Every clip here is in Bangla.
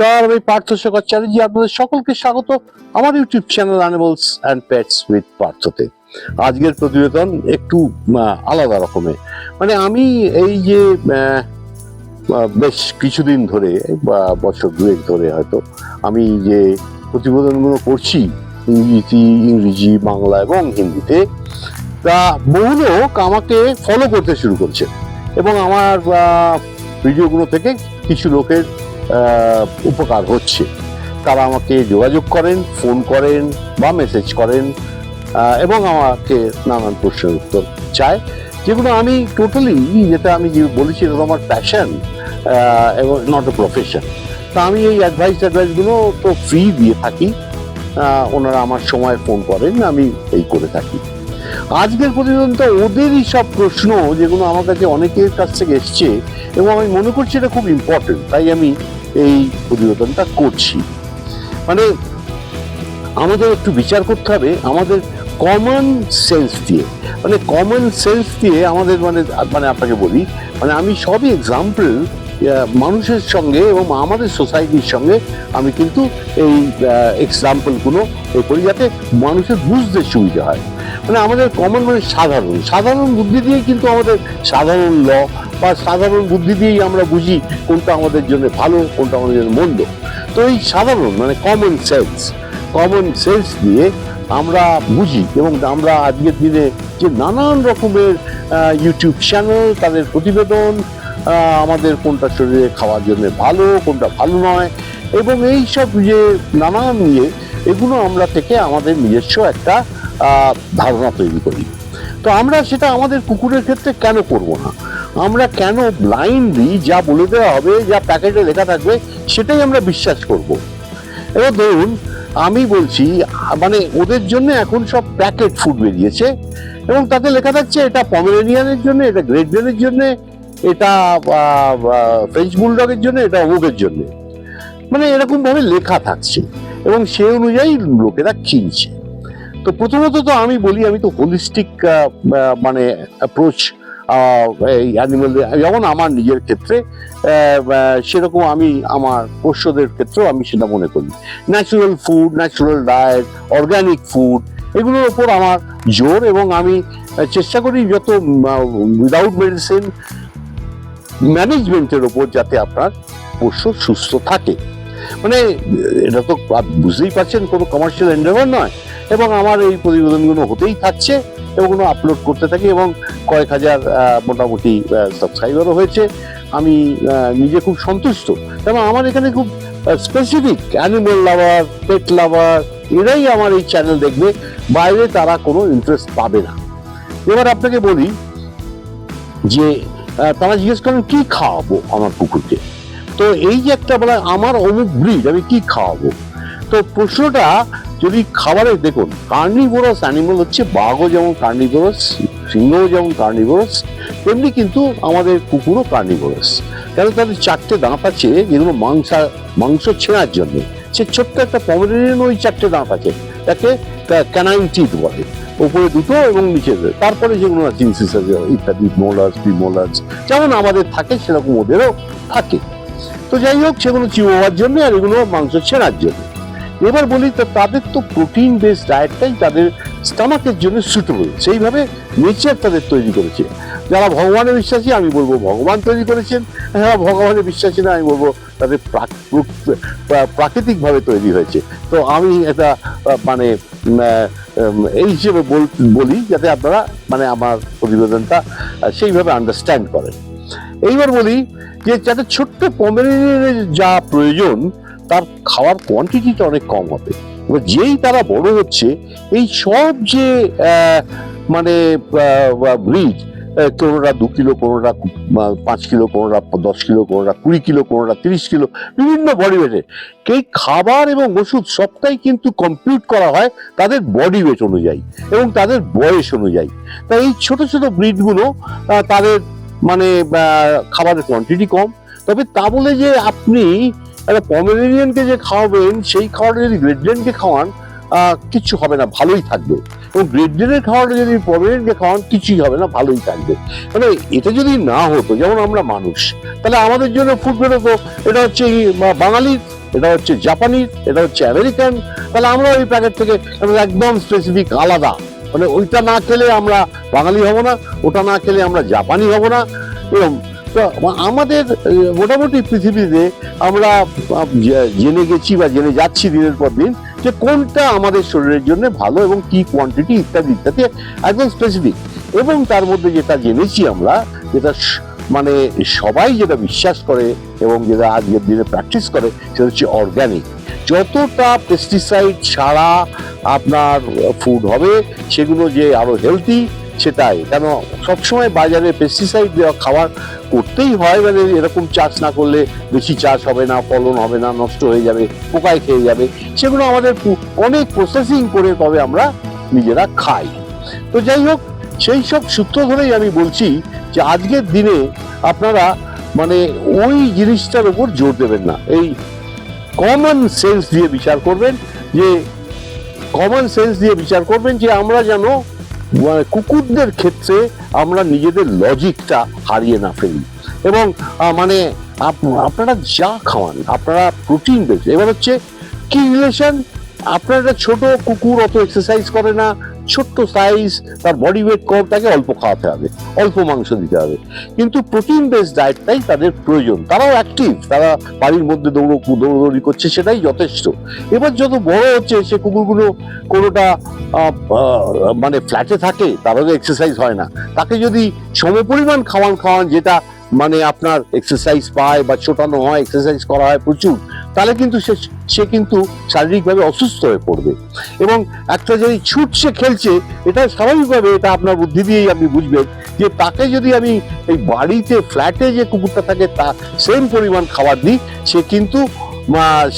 নমস্কার, আমি পার্থ শেখর চ্যাটার্জি, আপনাদের সকলকে স্বাগত আমার YouTube channel animals and pets with পার্থতে। আজকের প্রতিবেদন একটু আলাদা রকমের। মানে আমি এই যে বেশ কিছুদিন ধরে বা, বছর দুয়েক ধরে হয়তো, আমি যে প্রতিবেদনগুলো করছি ইংরেজি ইংরেজি, বাংলা এবং হিন্দিতে, তা বহু লোক আমাকে ফলো করতে শুরু করছে। এবং আমার ভিডিওগুলো থেকে কিছু লোকের উপকার হচ্ছে। তারা আমাকে যোগাযোগ করেন, ফোন করেন বা মেসেজ করেন এবং আমাকে নানান প্রশ্নের উত্তর চায়। যেগুলো আমি টোটালি যেটা আমি যে বলেছি এটা আমার প্যাশন এবং নট এ প্রফেশন তা আমি এই অ্যাডভাইস অ্যাডভাইসগুলো তো ফ্রি দিয়ে থাকি। ওনারা আমার সময় ফোন করেন, আমি এই করে থাকি। আজকের প্রতিবেদনটা ওদেরই সব প্রশ্ন যেগুলো আমার কাছে অনেকের কাছ থেকে এসছে, এবং আমি মনে করছি এটা খুব ইম্পর্টেন্ট তাই আমি এই প্রতিবেদনটা করছি। মানে আমাদের একটু বিচার করতে হবে, আমাদের কমন সেন্স দিয়ে। মানে কমন সেন্স দিয়ে আমাদের মানে মানে আপনাকে বলি মানে আমি সবই এক্সাম্পল মানুষের সঙ্গে এবং আমাদের সোসাইটির সঙ্গে আমি কিন্তু এই এক্সাম্পলগুলো এ করি যাতে মানুষের বুঝতে সুবিধা হয়। মানে আমাদের কমন মানে সাধারণ। সাধারণ বুদ্ধি দিয়েই কিন্তু আমাদের সাধারণ ল বা সাধারণ বুদ্ধি দিয়েই আমরা বুঝি কোনটা আমাদের জন্য ভালো, কোনটা আমাদের জন্য মন্দ। তো এই সাধারণ মানে কমন সেন্স কমন সেন্স দিয়ে আমরা বুঝি এবং আমরা আজকের দিনে যে নানান রকমের ইউটিউব চ্যানেল তাদের প্রতিবেদন আমাদের কোনটা শরীরে খাওয়ার জন্য ভালো, কোনটা ভালো নয়, এবং এই সব যে নানান ইয়ে এগুলো আমরা থেকে আমাদের নিজস্ব একটা ধারণা তৈরি করি। তো আমরা সেটা আমাদের কুকুরের ক্ষেত্রে কেন করব না? আমরা কেন ব্লাইন্ডলি যা বলে দেওয়া হবে, যা প্যাকেটে লেখা থাকবে, সেটাই আমরা বিশ্বাস করব। এবার ধরুন, আমি বলছি মানে ওদের জন্য এখন সব প্যাকেট ফুড বেরিয়েছে, এবং তাতে লেখা থাকছে এটা পমেরেনিয়ানের জন্য, এটা গ্রেট ডেনের জন্য এটা ফ্রেঞ্চ বুলডগের জন্য, এটা অমুকের জন্য। মানে এরকম ভাবে লেখা থাকছে। এবং সে অনুযায়ী লোকেরা কিনছে। তো প্রথমত তো আমি বলি, আমি তো হোলিস্টিক মানে অ্যাপ্রোচ এই অ্যানিমাল যেমন আমার নিজের ক্ষেত্রে সেরকম আমি আমার পোষ্যদের ক্ষেত্রেও আমি সেটা মনে করি। Natural food natural diet organic food এগুলোর ওপর আমার জোর এবং আমি চেষ্টা করি যত উইদাউট মেডিসিন ম্যানেজমেন্টের ওপর যাতে আপনার পোষ্য সুস্থ থাকে। মানে এটা তো বুঝতেই পারছেন, কোনো কমার্শিয়াল এন্ডেভার নয়। এবং আমার এই প্রতিবেদনগুলো হতেই থাকছে এবং আপলোড করতে থাকি এবং কয়েক হাজার মোটামুটি সাবস্ক্রাইবারও হয়েছে। আমি নিজে খুব সন্তুষ্ট। এবং আমার এখানে খুব specific animal lover pet lover এরাই আমার এই চ্যানেল দেখবে। বাইরে তারা কোনো ইন্টারেস্ট পাবে না। এবার আপনাকে বলি যে তারা জিজ্ঞেস করেন, কি খাওয়াবো আমার কুকুরকে তো এই যে একটা বলা আমার অমুক ব্রিড আমি কি খাওয়াবো? তো প্রশ্নটা যদি খাবারে দেখুন কার্নিভোরাস অ্যানিমাল হচ্ছে বাঘও যেমন কার্নিভোরাস সিংহও যেমন কার্নিভোরাস তেমনি কিন্তু আমাদের কুকুরও কার্নিভোরাস কারণ তাদের চারটে দাঁত আছে, যেগুলো মাংস মাংস ছেঁড়ার জন্য। সে ছোট্ট একটা পমেরিয়ান ওই চারটে দাঁত আছে, তাকে ক্যানাইন টিথ বলে। উপরে দুটো এবং নিচে তারপরে যেগুলো আছে ইনসিসাস ইত্যাদি মোলার্স প্রিমোলার্স যেমন আমাদের থাকে সেরকম ওদেরও থাকে। তো যাই হোক, সেগুলো চিম হওয়ার জন্যে আর এগুলো মাংস ছেঁড়ার জন্য। এবার বলি তো, তাদের তো প্রোটিন বেস ডায়েটটাই তাদের স্টামাকের জন্য সুটেবল সেইভাবে নেচার তাদের তৈরি করেছে। যারা ভগবানের বিশ্বাসী, আমি বলব ভগবান তৈরি করেছেন। যারা ভগবানের বিশ্বাসী না, আমি বলব তাদের প্রাক- প্রাকৃতিকভাবে তৈরি হয়েছে। তো আমি এটা মানে এই হিসেবে বল- যাতে আপনারা মানে আমার প্রতিবেদনটা সেইভাবে আন্ডারস্ট্যান্ড করেন। এইবার বলি যে, যাতে ছোট্ট পমেরিনের যা প্রয়োজন, তার খাওয়ার কোয়ান্টিটিটা অনেক কম হবে। যেই তারা বড় হচ্ছে, এই সব যে মানে ব্রিড কোনোটা দু কিলো, কোনোটা পাঁচ কিলো, কোনোটা দশ কিলো, কোনোটা কুড়ি কিলো, কোনোটা তিরিশ কিলো, বিভিন্ন বডি ওয়েটে এই খাবার এবং ওষুধ সবটাই কিন্তু কমপ্লিট করা হয় তাদের বডি ওয়েট অনুযায়ী এবং তাদের বয়স অনুযায়ী। তাই এই ছোট ছোট ব্রিডগুলো তাদের মানে খাবারের কোয়ান্টিটি কম। তবে তা বলে যে আপনি একটা পমেরিনিয়ানকে যে খাওয়াবেন, সেই খাওয়াটা যদি গ্রেডলেনকে খাওয়ান কিচ্ছু হবে না, ভালোই থাকবে। এবং গ্রেড ডেনের খাওয়াটা যদি পমেরেনকে খাওয়ান, কিছুই হবে না, ভালোই থাকবে। মানে এটা যদি না হতো, যেমন আমরা মানুষ, তাহলে আমাদের জন্য ফুড বেরোতো। এটা হচ্ছে বাঙালির এটা হচ্ছে জাপানির এটা হচ্ছে আমেরিকান তাহলে আমরা ওই প্যাকেট থেকে একদম স্পেসিফিক আলাদা। মানে ওইটা না খেলে আমরা বাঙালি হব না, ওটা না খেলে আমরা জাপানি হব না। এরকম তো আমাদের মোটামুটি পৃথিবীতে আমরা জেনে গেছি বা জেনে যাচ্ছি দিনের পর দিন যে কোনটা আমাদের শরীরের জন্য ভালো এবং কি কোয়ান্টিটি ইত্যাদি ইত্যাদি একদম স্পেসিফিক এবং তার মধ্যে যেটা জেনেছি আমরা, যেটা মানে সবাই যেটা বিশ্বাস করে এবং যেটা আজকের দিনে প্র্যাকটিস করে, সেটা হচ্ছে অর্গ্যানিক যতটা পেস্টিসাইড ছাড়া আপনার ফুড হবে, সেগুলো যে আরও হেলদি সেটাই। কেন সবসময় বাজারে পেস্টিসাইড দেওয়া খাবার করতেই হয় মানে এরকম চাষ না করলে বেশি চাষ হবে না, ফলন হবে না, নষ্ট হয়ে যাবে, পোকায় খেয়ে যাবে, সেগুলো আমাদের অনেক প্রসেসিং করে তবে আমরা নিজেরা খাই। তো যাই হোক, সেই সব সূত্র ধরেই আমি বলছি যে আজকের দিনে আপনারা মানে ওই জিনিসটার উপর জোর দেবেন না। এই কমন সেন্স দিয়ে বিচার করবেন, যে কমন সেন্স দিয়ে বিচার করবেন যে আমরা যেন কুকুরদের ক্ষেত্রে আমরা নিজেদের লজিকটা হারিয়ে না ফেলি। এবং মানে আপ- আপনারা যা খাওয়ান, আপনারা প্রোটিন বেস এবার হচ্ছে কি রিলেশন আপনার একটা ছোট কুকুর অত এক্সারসাইজ করে না ছোট্ট সাইজ তার বডি ওয়েট কম, তাকে অল্প খাওয়াতে হবে, অল্প মাংস দিতে হবে। কিন্তু প্রোটিন বেস ডায়েটটাই তাদের প্রয়োজন। তারাও অ্যাক্টিভ তারা বাড়ির মধ্যে দৌড়ো, দৌড়দৌড়ি করছে, সেটাই যথেষ্ট। এবার যত বড় হচ্ছে, সে কুকুরগুলো কোনোটা মানে ফ্ল্যাটে থাকে তারও এক্সারসাইজ হয় না। তাকে যদি সমপরিমাণ খাওয়ান খাওয়ান, যেটা মানে আপনার এক্সারসাইজ পায় বা ছোটানো হয় এক্সারসাইজ করা হয় প্রচুর, তাহলে কিন্তু সে সে কিন্তু শারীরিকভাবে অসুস্থ হয়ে পড়বে। এবং একটা যদি ছুটছে খেলছে, এটা স্বাভাবিকভাবে এটা আপনার বুদ্ধি দিয়েই আপনি বুঝবেন যে তাকে যদি আমি এই বাড়িতে ফ্ল্যাটে যে কুকুরটা থাকে, তা সেম পরিমাণ খাবার দিই, সে কিন্তু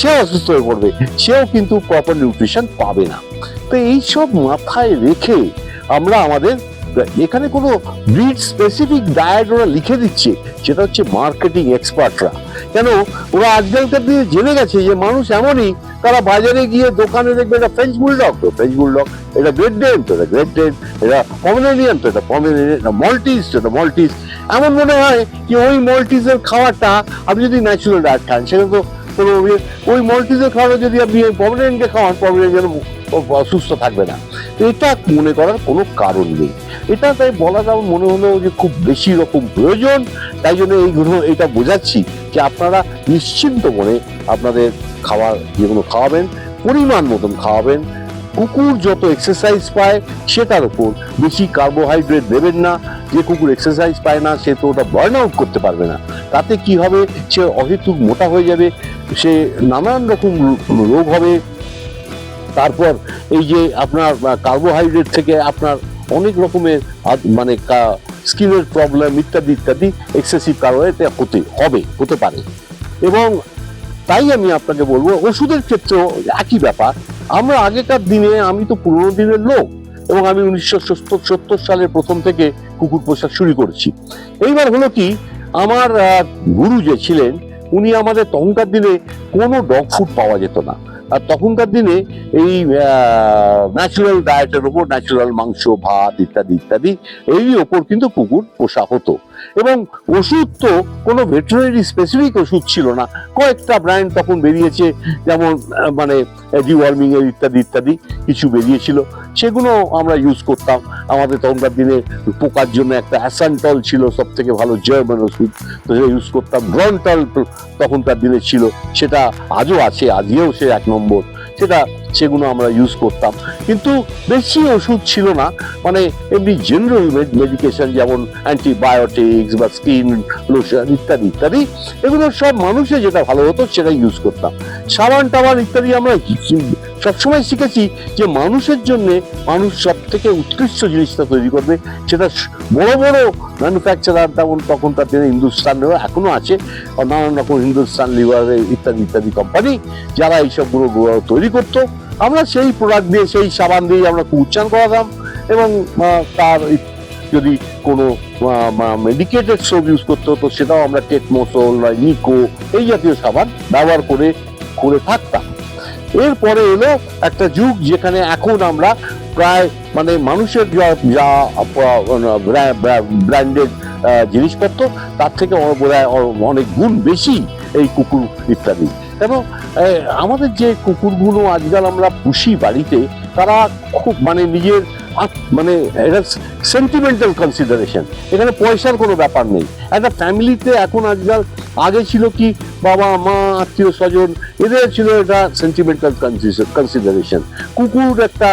সেও অসুস্থ হয়ে পড়বে। সেও কিন্তু প্রপার নিউট্রিশন পাবে না। তো এইসব মাথায় রেখে আমরা আমাদের এখানে কোনো ব্রিড স্পেসিফিক ডায়েট ওরা লিখে দিচ্ছে, সেটা হচ্ছে মার্কেটিং এক্সপার্টরা কেন? ওরা আজকালকার দিনে জেনে গেছে যে মানুষ এমনই, তারা বাজারে গিয়ে দোকানে দেখবে এটা ফ্রেঞ্চ বুলডগ তো ফ্রেঞ্চ বুলডগ এটা গ্রেট ডেন তো এটা গ্রেট ডেন এটা পমেরেনিয়ান তো এটা পমেরেনিয়ান এটা মল্টিস তো এটা মল্টিস এমন মনে হয় যে ওই মল্টিসের খাবারটা আপনি যদি ন্যাচুরাল ডায়েট খান, সেটা তো কোনো ইয়ে- ওই মল্টিসের খাবার যদি আপনি পমেরেনিয়ানকে খাওয়ান পমেরেনিয়ান অসুস্থ থাকবে না। এটা মনে করার কোনো কারণ নেই। এটা তাই বলা আমার মনে হলো যে খুব বেশি রকম প্রয়োজন, তাই জন্য এইগুলো এটা বোঝাচ্ছি যে আপনারা নিশ্চিন্ত মনে আপনাদের খাবার যেগুলো খাওয়াবেন, পরিমাণ মতন খাওয়াবেন। কুকুর যত এক্সারসাইজ পায় সেটার উপর বেশি কার্বোহাইড্রেট দেবেন না। যে কুকুর এক্সারসাইজ পায় না, সে তো ওটা বার্ন আউট করতে পারবে না। তাতে কি হবে? সে অহেতুক মোটা হয়ে যাবে, সে নানান রকম রোগ হবে। তারপর এই যে আপনার কার্বোহাইড্রেট থেকে আপনার অনেক রকমের মানে স্কিনের প্রবলেম ইত্যাদি ইত্যাদি এক্সেসিভ কারণে হতে হবে, হতে পারে। এবং তাই আমি আপনাকে বলব, ওষুধের ক্ষেত্রেও একই ব্যাপার। আমরা আগেকার দিনে, আমি তো পুরোনো দিনের লোক, এবং আমি উনিশশো সত্তর সালের প্রথম থেকে কুকুর পোষা শুরু করেছি। এইবার হলো কি, আমার গুরু যে ছিলেন, উনি আমাদের তখনকার দিনে কোনো ডগ ফুড পাওয়া যেত না। আর তখনকার দিনে এই ন্যাচুরাল ডায়েটের ওপর ন্যাচুরাল মাংস, ভাত ইত্যাদি ইত্যাদি এই ওপর কিন্তু কুকুর পোষা হতো। এবং ওষুধ তো কোনো ভেটেরিনারি স্পেসিফিক ওষুধ ছিল না। কয়েকটা ব্র্যান্ড তখন বেরিয়েছে, যেমন মানে ডিওয়ার্মিং এর ইত্যাদি ইত্যাদি কিছু বেরিয়েছিল। সেগুলো আমরা ইউজ করতাম। আমাদের তখনকার দিনে পোকার জন্য একটা অ্যাসান্টল ছিল সব থেকে ভালো জার্মান ওষুধ। তো সেটা ইউজ করতাম। গ্রন্টল তখনকার দিনে ছিল। সেটা আজও আছে, আজকেও সে এক নম্বর। সেটা সেগুলো আমরা ইউজ করতাম। কিন্তু বেশি ওষুধ ছিল না। মানে এমনি জেনারেল মেডিকেশন যেমন অ্যান্টিবায়োটিক্স বা স্কিন লোশন ইত্যাদি ইত্যাদি, এগুলো সব মানুষে যেটা ভালো হতো সেটা ইউজ করতাম। সাবান টাবান ইত্যাদি আমরা সবসময় শিখেছি যে মানুষের জন্যে মানুষ সব থেকে উৎকৃষ্ট জিনিসটা তৈরি করবে। সেটা বড় বড় ম্যানুফ্যাকচারার তেমন তখনকার দিনে হিন্দুস্তানেরও এখনও আছে নানান রকম হিন্দুস্তান লিভার ইত্যাদি ইত্যাদি কোম্পানি যারা এইসবগুলো তৈরি করতো। আমরা সেই প্রোডাক্ট দিয়ে, সেই সাবান দিয়ে আমরা উচ্চারণ করাতাম এবং তার যদি কোনো মেডিকেটেড সোপ ইউজ করতে হতো, সেটাও আমরা টেট মসল বা নিকো এই জাতীয় সাবান ব্যবহার করে করে থাকতাম। এরপরে এলো একটা যুগ যেখানে এখন আমরা প্রায় মানে মানুষের যা যা ব্র্যান্ডেড জিনিসপত্র, তার থেকে অনেক গুণ বেশি এই কুকুর ইত্যাদি। কেন আমাদের যে কুকুরগুলো আজকাল আমরা পুষি বাড়িতে, তারা খুব মানে নিজের মানে এটা সেন্টিমেন্টাল কনসিডারেশন এখানে পয়সার কোনো ব্যাপার নেই। একটা ফ্যামিলিতে এখন আজকাল, আগে ছিল কি বাবা, মা, আত্মীয় স্বজন, এদের ছিল এটা সেন্টিমেন্টাল কনসিডারেশন কুকুর একটা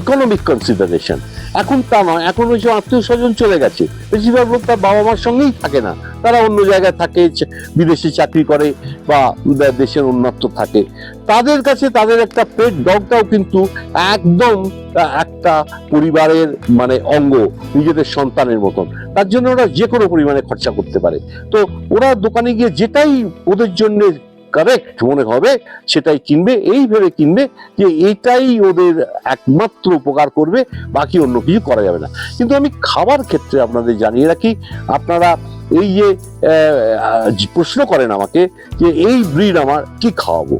ইকোনমিক কনসিডারেশন এখন তা নয় এখন ওই সব আত্মীয় স্বজন চলে গেছে, বেশিরভাগ লোক তার বাবা মার সঙ্গেই থাকে না। তারা অন্য জায়গায় থাকে বিদেশে চাকরি করে বা দেশের অন্যত্র থাকে। তাদের কাছে তাদের একটা পেট ডগটাও কিন্তু একদম একটা পরিবারের মানে অঙ্গ, নিজেদের সন্তানের মতন। তার জন্য ওরা যে কোনো পরিমাণে খরচা করতে পারে। তো ওরা দোকানে গিয়ে যেটাই ওদের জন্য কারেক্ট মনে হবে, সেটাই কিনবে, এই ভেবে কিনবে যে এটাই ওদের একমাত্র উপকার করবে, বাকি অন্য কিছু করা যাবে না। কিন্তু আমি খাবার ক্ষেত্রে আপনাদের জানিয়ে রাখি, আপনারা এই যে প্রশ্ন করেন আমাকে যে এই ব্রিড আমার কি খাওয়াবো?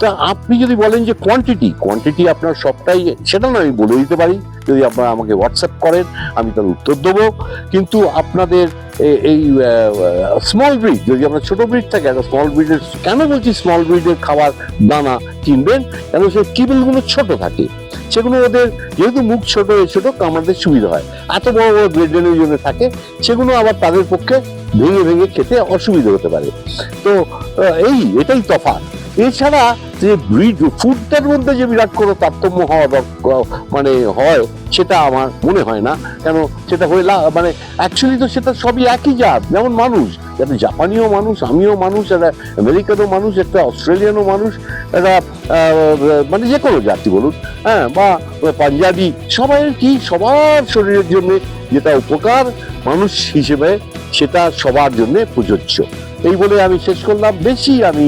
তা আপনি যদি বলেন যে কোয়ান্টিটি কোয়ান্টিটি আপনার সবটাই, সেটা না আমি বলে দিতে পারি। যদি আপনারা আমাকে হোয়াটসঅ্যাপ করেন, আমি তার উত্তর দেবো। কিন্তু আপনাদের এই স্মল ব্রিড যদি আপনার ছোট ব্রিড থাকে, একটা স্মল ব্রিডের কেন বলছি স্মল ব্রিডের খাবার দানা কিনবেন? কেন সে কিবলগুলো ছোট থাকে? সেগুলো ওদের, যেহেতু মুখ ছোট হয়ে ছোট কামড়াতে সুবিধা হয়। এত বড় বড় ব্রেডেনের জন্য থাকে, সেগুলো আবার তাদের পক্ষে ভেঙে ভেঙে খেতে অসুবিধা হতে পারে। তো এই, এটাই তফাৎ। এছাড়া যে ব্রিড, ফুডটার মধ্যে যে বিরাট কোনো তারতম্য হওয়া মানে হয়, সেটা আমার মনে হয় না। কেন? সেটা হয়ে মানে অ্যাকচুয়ালি তো সেটা সবই একই জাত, যেমন মানুষ। একটা জাপানিও মানুষ, আমিও মানুষ, একটা আমেরিকানও মানুষ, একটা অস্ট্রেলিয়ানও মানুষ, একটা মানে যে কোনো জাতি বলুন হ্যাঁ বা পাঞ্জাবি, সবাই কি সবার শরীরের জন্য যেটা উপকার, মানুষ হিসেবে সেটা সবার জন্য প্রযোজ্য। এই বলে আমি শেষ করলাম। বেশি আমি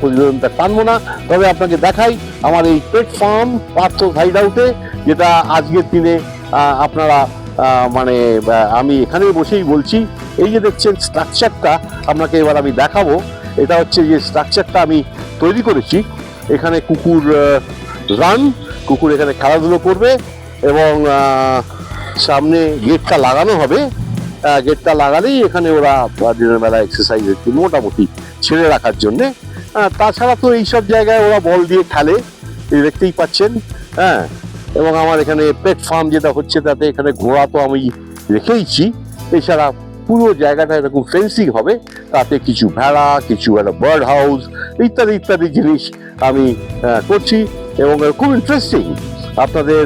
প্রতিবেদনটা টানবো না। তবে আপনাকে দেখাই আমার এই পেট ফার্ম পার্থ সাইড আউটে যেটা আজকের দিনে আপনারা মানে আমি এখানেই বসেই বলছি। এই যে দেখছেন স্ট্রাকচারটা আপনাকে এবার আমি দেখাবো। এটা হচ্ছে যে স্ট্রাকচারটা আমি তৈরি করেছি। এখানে কুকুর রান কুকুর এখানে খেলাধুলো করবে এবং সামনে গেটটা লাগানো হবে। গেটটা লাগালেই এখানে ওরা দিনের বেলা এক্সারসাইজ একটু মোটামুটি ছেড়ে রাখার জন্যে তাছাড়া তো এইসব জায়গায় ওরা বল দিয়ে খেলে দেখতেই পাচ্ছেন হ্যাঁ এবং আমার এখানে পেট ফার্ম যেটা হচ্ছে তাতে এখানে ঘোড়া তো আমি রেখেইছি, এছাড়া পুরো জায়গাটা এরকম ফেন্সিং হবে, তাতে কিছু ভেড়া, কিছু একটা বার্ড হাউস ইত্যাদি ইত্যাদি জিনিস আমি করছি, এবং খুব ইন্টারেস্টিং আপনাদের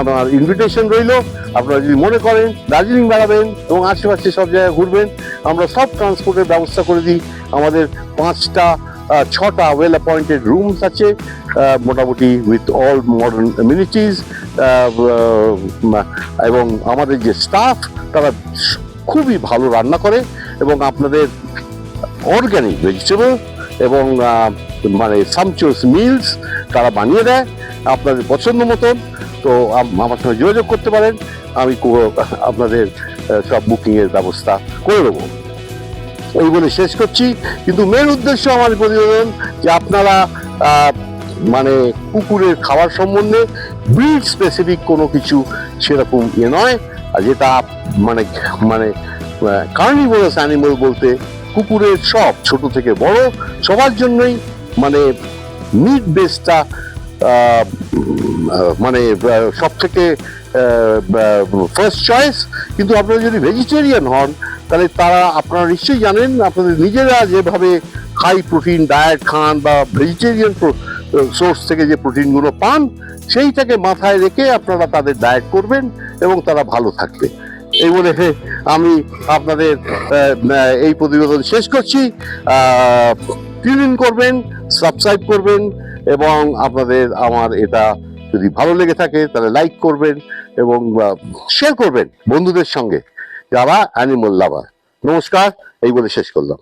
আমার ইনভিটেশন রইল, আপনারা যদি মনে করেন, দার্জিলিং বেড়াবেন, এবং আশেপাশে সব জায়গায় ঘুরবেন, আমরা সব ট্রান্সপোর্টের ব্যবস্থা করে দিই, আমাদের পাঁচটা ছটা ওয়েল অ্যাপয়েন্টেড রুমস আছে মোটামুটি উইথ অল মডার্ন অ্যামিনিটিস এবং আমাদের যে স্টাফ তারা খুবই ভালো রান্না করে এবং আপনাদের অর্গ্যানিক ভেজিটেবল এবং মানে সামচুয়াস মিলস তারা বানিয়ে দেয় আপনাদের পছন্দ মতন। তো আমার সঙ্গে যোগাযোগ করতে পারেন, আমি আপনাদের সব বুকিংয়ের ব্যবস্থা করে দেবো। এই বলে শেষ করছি। কিন্তু মেন উদ্দেশ্য আমার প্রতিবেদন যে আপনারা মানে কুকুরের খাবার সম্বন্ধে ব্রিড স্পেসিফিক কোনো কিছু সেরকম ইয়ে নয়। আর যেটা মানে মানে কার্নিভোরাস অ্যানিমাল বলতে কুকুরের সব, ছোট থেকে বড়, সবার জন্যই মানে মিট বেসটা মানে সব থেকে ফার্স্ট চয়েস কিন্তু আপনারা যদি ভেজিটেরিয়ান হন তাহলে তারা আপনারা নিশ্চয়ই জানেন, আপনাদের নিজেরা যেভাবে হাই প্রোটিন ডায়েট খান বা ভেজিটেরিয়ান সোর্স থেকে যে প্রোটিনগুলো পান, সেইটাকে মাথায় রেখে আপনারা তাদের ডায়েট করবেন এবং তারা ভালো থাকবে। এই বলে আমি আপনাদের এই প্রতিবেদন শেষ করছি। টিউন করবেন সাবস্ক্রাইব করবেন এবং আপনাদের আমার এটা যদি ভালো লেগে থাকে তাহলে লাইক করবেন এবং শেয়ার করবেন বন্ধুদের সঙ্গে। যারা অ্যানিমাল লাভার নমস্কার এই বলে শেষ করলাম।